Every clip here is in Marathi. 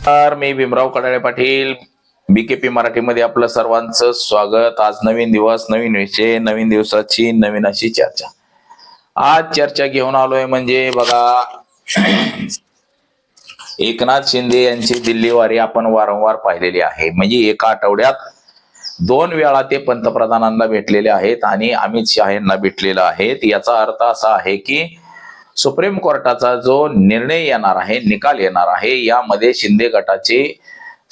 नमस्कार मी भीमराव कडाळे पाटील. बीकेपी मराठीमध्ये आपलं सर्वांचं स्वागत. आज नवीन दिवस नवीन विषय नवीन दिवसाची नवीन अशी चर्चा. आज चर्चा घेऊन आलोय म्हणजे बघा एकनाथ शिंदे यांची दिल्लीवारी आपण वारंवार पाहिलेली आहे. म्हणजे एका आठवड्यात दोन वेळा ते पंतप्रधानांना भेटलेले आहेत आणि अमित शहा यांना भेटलेले आहेत. याचा अर्थ असा आहे की सुप्रीम कोर्टाचा जो निर्णय येणार आहे निकाल येणार आहे यामध्ये शिंदे गटाचे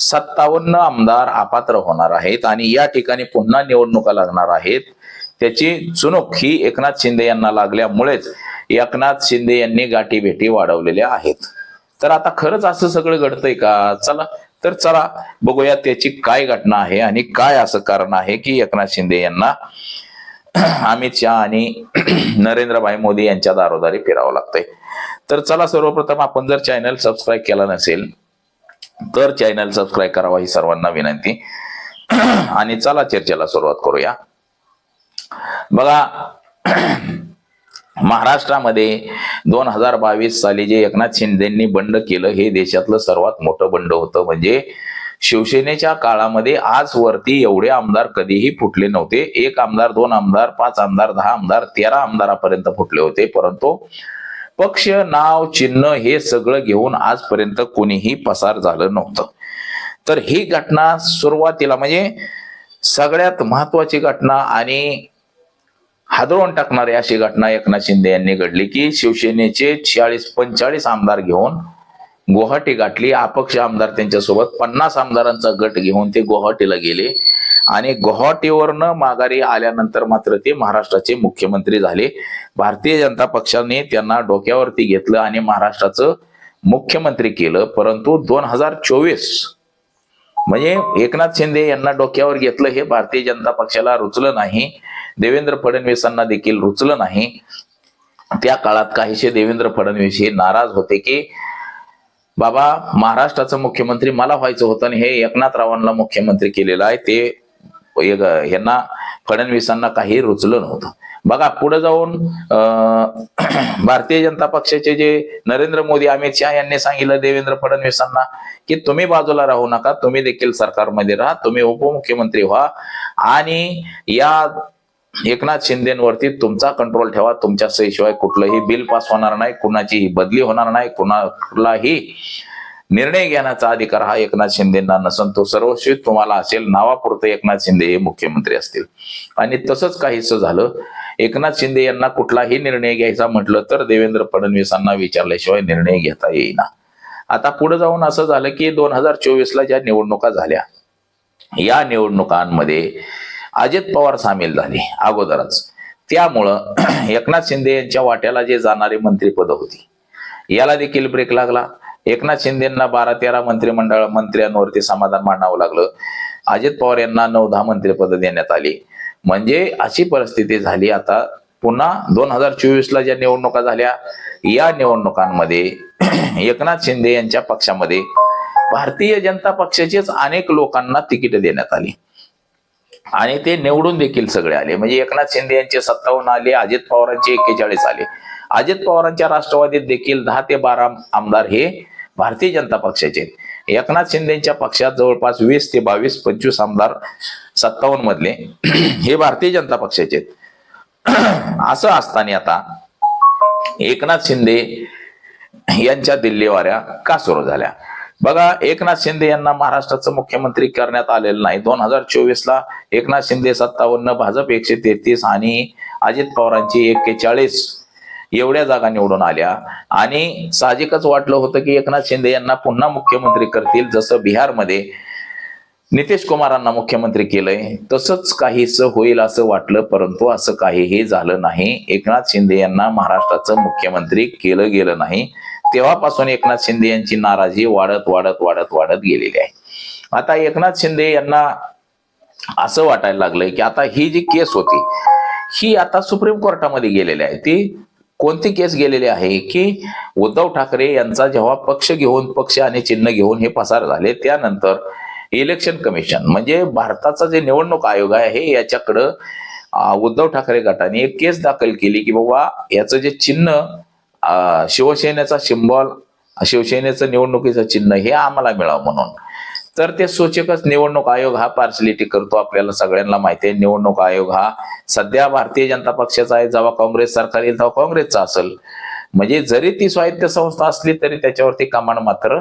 सत्तावन्न आमदार अपात्र होणार आहेत आणि या ठिकाणी पुन्हा निवडणुका लागणार आहेत. त्याची चुणूक ही एकनाथ शिंदे यांना लागल्यामुळेच एकनाथ शिंदे यांनी गाठी भेटी वाढवलेल्या आहेत. तर आता खरंच असं सगळं घडतंय का? चला तर चला बघूया त्याची काय घटना आहे आणि काय असं कारण आहे की एकनाथ शिंदे यांना अमित शहा आणि नरेंद्रभाई मोदी यांच्या दारोदारी फिरावं लागतंय. तर चला सर्वप्रथम आपण जर चॅनल सबस्क्राईब केला नसेल तर चॅनल सबस्क्राईब करावा ही सर्वांना विनंती. आणि चला चर्चेला सुरुवात करूया. बघा महाराष्ट्रामध्ये दोन हजार बावीस साली जे एकनाथ शिंदेंनी बंड केलं हे देशातलं सर्वात मोठं बंड होतं. म्हणजे शिवसेनेच्या काळामध्ये आजवरती एवढे आमदार कधीही फुटले नव्हते. एक आमदार दोन आमदार पाच आमदार दहा आमदार तेरा आमदारापर्यंत फुटले होते. परंतु पक्ष नाव चिन्ह हे सगळं घेऊन आजपर्यंत कोणीही पसार झालं नव्हतं. तर ही घटना सुरुवातीला म्हणजे सगळ्यात महत्वाची घटना आणि हादरवून टाकणारी अशी घटना एकनाथ शिंदे यांनी घडली की शिवसेनेचे चाळीस पंचाळीस आमदार घेऊन गुवाहाटी गाठली. अपक्ष आमदार त्यांच्यासोबत पन्नास आमदारांचा गट घेऊन ते गुवाहाटीला गेले. आणि गुवाहाटीवरनं माघारी आल्यानंतर मात्र ते महाराष्ट्राचे मुख्यमंत्री झाले. भारतीय जनता पक्षाने त्यांना डोक्यावरती घेतलं आणि महाराष्ट्राचं मुख्यमंत्री केलं. परंतु दोन हजार चोवीस म्हणजे एकनाथ शिंदे यांना डोक्यावर घेतलं हे भारतीय जनता पक्षाला रुचलं नाही. देवेंद्र फडणवीसांना देखील रुचलं नाही. त्या काळात काहीसे देवेंद्र फडणवीस हे नाराज होते की बाबा महाराष्ट्राचं मुख्यमंत्री मला व्हायचं होतं आणि हे एकनाथरावांना मुख्यमंत्री केलेलं आहे ते यांना फडणवीसांना काही रुचलं नव्हतं. बघा पुढे जाऊन भारतीय जनता पक्षाचे जे नरेंद्र मोदी अमित शहा यांनी सांगितलं देवेंद्र फडणवीसांना की तुम्ही बाजूला राहू नका तुम्ही देखील सरकारमध्ये राहा तुम्ही उपमुख्यमंत्री व्हा. आणि या एकनाथ शिंदेवरती तुमचा कंट्रोल ठेवा. तुमच्या सहीशिवाय कुठलंही बिल पास होणार नाही. कुणाचीही बदली होणार नाही. कुणालाही निर्णय घेण्याचा अधिकार हा एकनाथ शिंदेना नसून तो सर्वस्वी तुम्हाला असेल. नावापुरतं एकनाथ शिंदे हे मुख्यमंत्री असतील. आणि तसंच काहीच झालं. एकनाथ शिंदे यांना कुठलाही निर्णय घ्यायचा म्हटलं तर देवेंद्र फडणवीसांना विचारल्याशिवाय निर्णय घेता येईना. आता पुढे जाऊन असं झालं की दोन हजार चोवीस ला ज्या निवडणुका झाल्या या निवडणुकांमध्ये अजित पवार सामील झाले अगोदरच. त्यामुळं एकनाथ शिंदे यांच्या वाट्याला जे जाणारी मंत्रीपद होती याला देखील ब्रेक लागला. एकनाथ शिंदेना बारा तेरा मंत्रिमंडळ मंत्र्यांवरती समाधान मांडावं लागलं. अजित पवार यांना नऊ दहा मंत्रिपद देण्यात आली. म्हणजे अशी परिस्थिती झाली आता. पुन्हा दोन हजार चोवीस ला ज्या निवडणुका झाल्या या निवडणुकांमध्ये एकनाथ शिंदे यांच्या पक्षामध्ये भारतीय जनता पक्षाचेच अनेक लोकांना तिकीट देण्यात आली. आणि ते निवडून देखील सगळे आले म्हणजे एकनाथ शिंदे यांचे सत्तावन्न आले अजित पवारांचे एक्केचाळीस आले अजित पवारांच्या राष्ट्रवादीत देखील दहा ते बारा आमदार हे भारतीय जनता पक्षाचे आहेत. एकनाथ शिंदेच्या पक्षात जवळपास वीस ते बावीस पंचवीस आमदार सत्तावन्न मधले हे भारतीय जनता पक्षाचे आहेत. असं असताना आता एकनाथ शिंदे यांच्या दिल्लीवाऱ्या का सुरू झाल्या बघा एकनाथ शिंदे यांना महाराष्ट्राचं मुख्यमंत्री करण्यात आलेलं नाही. दोन हजार चोवीस ला एकनाथ शिंदे सत्तावन्न भाजप एकशे तेहतीस आणि अजित पवारांची एक्केचाळीस एवढ्या जागा निवडून आल्या. आणि साहजिकच वाटलं होतं की एकनाथ शिंदे यांना पुन्हा मुख्यमंत्री करतील जसं बिहारमध्ये नितीश कुमारांना मुख्यमंत्री केलंय. तसंच काहीच होईल असं वाटलं परंतु असं काहीही झालं नाही. एकनाथ शिंदे यांना महाराष्ट्राचं मुख्यमंत्री केलं गेलं नाही. तेव्हापासून एकनाथ शिंदे यांची नाराजी वाढत वाढत वाढत वाढत गेलेली आहे. आता एकनाथ शिंदे यांना असं वाटायला लागलंय की आता ही जी केस होती ही आता सुप्रीम कोर्टामध्ये गेलेली आहे. ती कोणती केस गेलेली आहे की उद्धव ठाकरे यांचा जेव्हा पक्ष घेऊन पक्ष आणि चिन्ह घेऊन हे पसार झाले त्यानंतर इलेक्शन कमिशन म्हणजे भारताचा जे निवडणूक आयोग आहे याच्याकडं उद्धव ठाकरे गटाने एक केस दाखल केली की बाबा याचं जे चिन्ह शिवसेनेचा सिम्बॉल शिवसेनेचं निवडणुकीचं चिन्ह हे आम्हाला मिळावं म्हणून. तर ते सूचकच निवडणूक आयोग हा पार्सलिटी करतो आपल्याला सगळ्यांना माहिती आहे. निवडणूक आयोग हा सध्या भारतीय जनता पक्षाचा आहे. जेव्हा काँग्रेस सरकार येईल तेव्हा काँग्रेसचा असेल. म्हणजे जरी ती स्वायत्त संस्था असली तरी त्याच्यावरती कमांड मात्र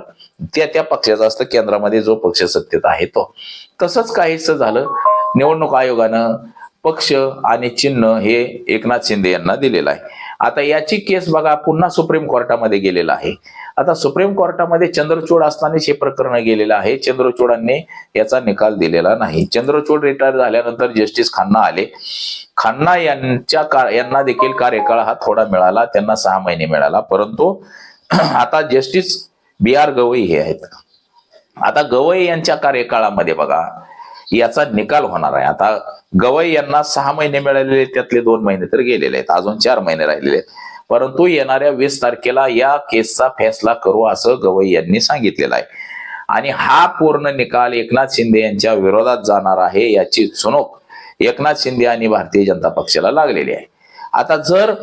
त्या त्या पक्षाचा असतं. केंद्रामध्ये जो पक्ष सत्तेत आहे तो. तसंच काहीच झालं. निवडणूक आयोगानं पक्ष आणि चिन्ह हे एकनाथ शिंदे यांना दिलेलं आहे. आता याची केस बघा पुन्हा सुप्रीम कोर्टामध्ये गेलेला आहे. आता सुप्रीम कोर्टामध्ये चंद्रचूड असतानाच हे प्रकरण गेलेलं आहे. चंद्रचूडांनी याचा निकाल दिलेला नाही. चंद्रचूड रिटायर झाल्यानंतर जस्टिस खन्ना आले. खन्ना यांच्या काळ यांना देखील कार्यकाळ हा थोडा मिळाला त्यांना सहा महिने मिळाला. परंतु आता जस्टिस बी आर गवई हे आहेत. आता गवई यांच्या कार्यकाळामध्ये बघा याचा निकाल होणार आहे. आता गवई यांना सहा महिने मिळालेले त्यातले दोन महिने तर गेलेले आहेत अजून चार महिने राहिलेले आहेत. परंतु येणाऱ्या वीस तारखेला या केसचा फैसला करू असं गवई यांनी सांगितलेलं आहे. आणि हा पूर्ण निकाल एकनाथ शिंदे यांच्या विरोधात जाणार आहे याची चुणूक एकनाथ शिंदे आणि भारतीय जनता पक्षाला लागलेली आहे. आता जर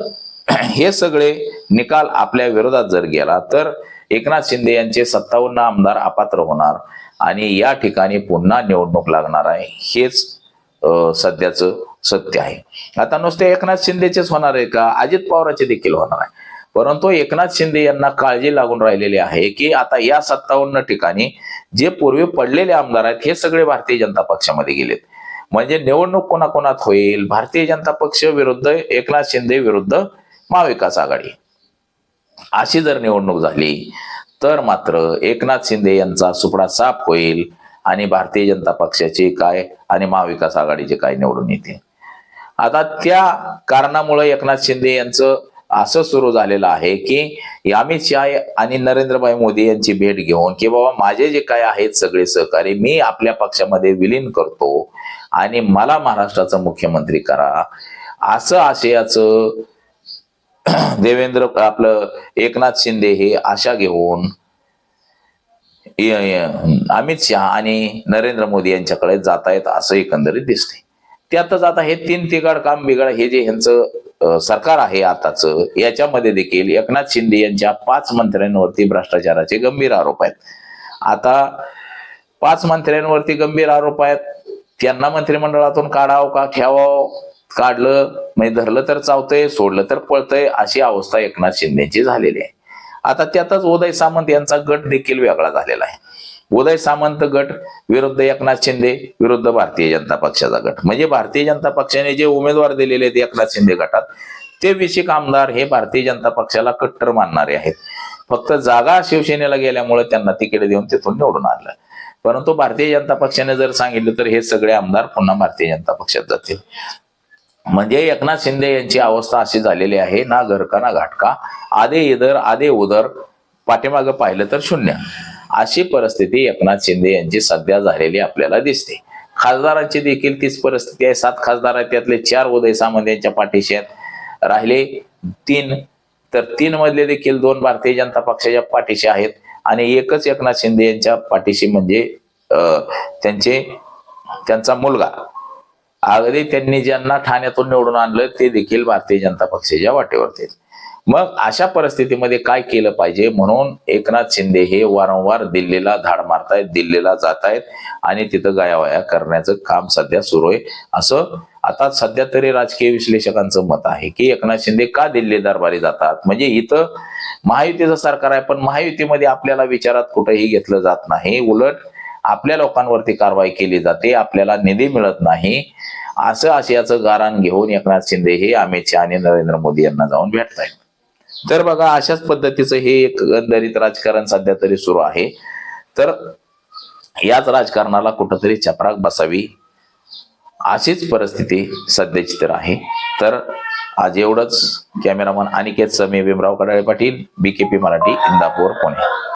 हे सगळे निकाल आपल्या विरोधात जर गेला तर एकनाथ शिंदे यांचे सत्तावन्न आमदार अपात्र होणार. आणि या ठिकाणी पुन्हा निवडणूक लागणार आहे हेच सध्याचं सत्य आहे. आता नुसते एकनाथ शिंदेचेच होणार आहे का? अजित पवाराचे देखील होणार आहे. परंतु एकनाथ शिंदे यांना काळजी लागून राहिलेली आहे की आता या सत्तावन्न ठिकाणी जे पूर्वी पडलेले आमदार आहेत हे सगळे भारतीय जनता पक्षामध्ये गेलेत. म्हणजे निवडणूक कोणाकोणात होईल? भारतीय जनता पक्ष विरुद्ध एकनाथ शिंदे विरुद्ध महाविकास आघाडी. अशी जर निवडणूक झाली तर मात्र एकनाथ शिंदे यांचा सुपडा साफ होईल आणि भारतीय जनता पक्षाचे काय आणि महाविकास आघाडीचे काय निवडून येतील आता त्या कारणामुळे एकनाथ शिंदे यांचं असं सुरू झालेलं आहे की अमित शाह आणि नरेंद्रभाई मोदी यांची भेट घेऊन की बाबा माझे जे काय आहेत सगळे सहकारी मी आपल्या पक्षामध्ये विलीन करतो आणि मला महाराष्ट्राचा मुख्यमंत्री करा. असं आशयाचं देवेंद्र आपलं एकनाथ शिंदे हे आशा घेऊन अमित शहा आणि नरेंद्र मोदी यांच्याकडे जात आहेत असं एकंदरीत दिसते त्यातच आता हे तीन तिघाड काम बिघाड हे जे ह्यांचं सरकार आहे आताच याच्यामध्ये देखील एकनाथ शिंदे यांच्या पाच मंत्र्यांवरती भ्रष्टाचाराचे गंभीर आरोप आहेत. आता पाच मंत्र्यांवरती गंभीर आरोप आहेत. त्यांना मंत्रिमंडळातून काढावं का ठेवावं? काढलं म्हणजे धरलं तर चावतंय सोडलं तर पळतंय अशी अवस्था एकनाथ शिंदेची झालेली आहे. आता त्यातच उदय सामंत यांचा गट देखील वेगळा झालेला आहे. उदय सामंत गट विरुद्ध एकनाथ शिंदे विरुद्ध भारतीय जनता पक्षाचा गट. म्हणजे भारतीय जनता पक्षाने जे उमेदवार दिलेले आहेत एकनाथ शिंदे गटात ते विशिक आमदार हे भारतीय जनता पक्षाला कट्टर मानणारे आहेत. फक्त जागा शिवसेनेला गेल्यामुळे त्यांना तिकीट देऊन तिथून निवडून आणलं. परंतु भारतीय जनता पक्षाने जर सांगितलं तर हे सगळे आमदार पुन्हा भारतीय जनता पक्षात जातील. म्हणजे एकनाथ शिंदे यांची अवस्था अशी झालेली आहे ना घरका ना घाटका आधे इधर आधे उदर पाठीमागं पाहिलं तर शून्य. अशी परिस्थिती एकनाथ शिंदे यांची सध्या झालेली आपल्याला दिसते. खासदारांची देखील तीच परिस्थिती आहे. सात खासदार आहेत त्यातले चार उदय सामंत यांच्या पाठीशी आहेत. राहिले तीन तर तीन मधले देखील दोन भारतीय जनता पक्षाच्या पाठीशी आहेत आणि एकच एकनाथ शिंदे यांच्या पाठीशी म्हणजे अं, त्यांचे त्यांचा मुलगा. अगदी त्यांनी ज्यांना ठाण्यातून निवडून आणलं ते देखील भारतीय जनता पक्षाच्या वाटेवरती मग अशा परिस्थितीमध्ये काय केलं पाहिजे म्हणून एकनाथ शिंदे हे वारंवार दिल्लीला धाड मारतायत दिल्लीला जात आहेत आणि तिथं गायावाया करण्याचं काम सध्या सुरू आहे. असं आता सध्या तरी राजकीय विश्लेषकांचं मत आहे की एकनाथ शिंदे का दिल्ली दरबारी जातात? म्हणजे इथं महायुतीचं सरकार आहे पण महायुतीमध्ये आपल्याला विचारात कुठेही घेतलं जात नाही. उलट आपल्या लोकांवरती कारवाई केली जाते आपल्याला निधी मिळत नाही असं आशयाचं गारण घेऊन एकनाथ शिंदे हे अमित शहा आणि नरेंद्र मोदी यांना जाऊन भेटतायत. तर बघा अशाच पद्धतीचं हे एक एकंदरीत राजकारण सध्या तरी सुरू आहे. तर याच राजकारणाला कुठंतरी चपराक बसावी अशीच परिस्थिती सध्याची तर आहे. तर आज एवढंच. Cameraman Aniket Sami Bhimrao Kadale Patil BKP Marathi Indapur Pune.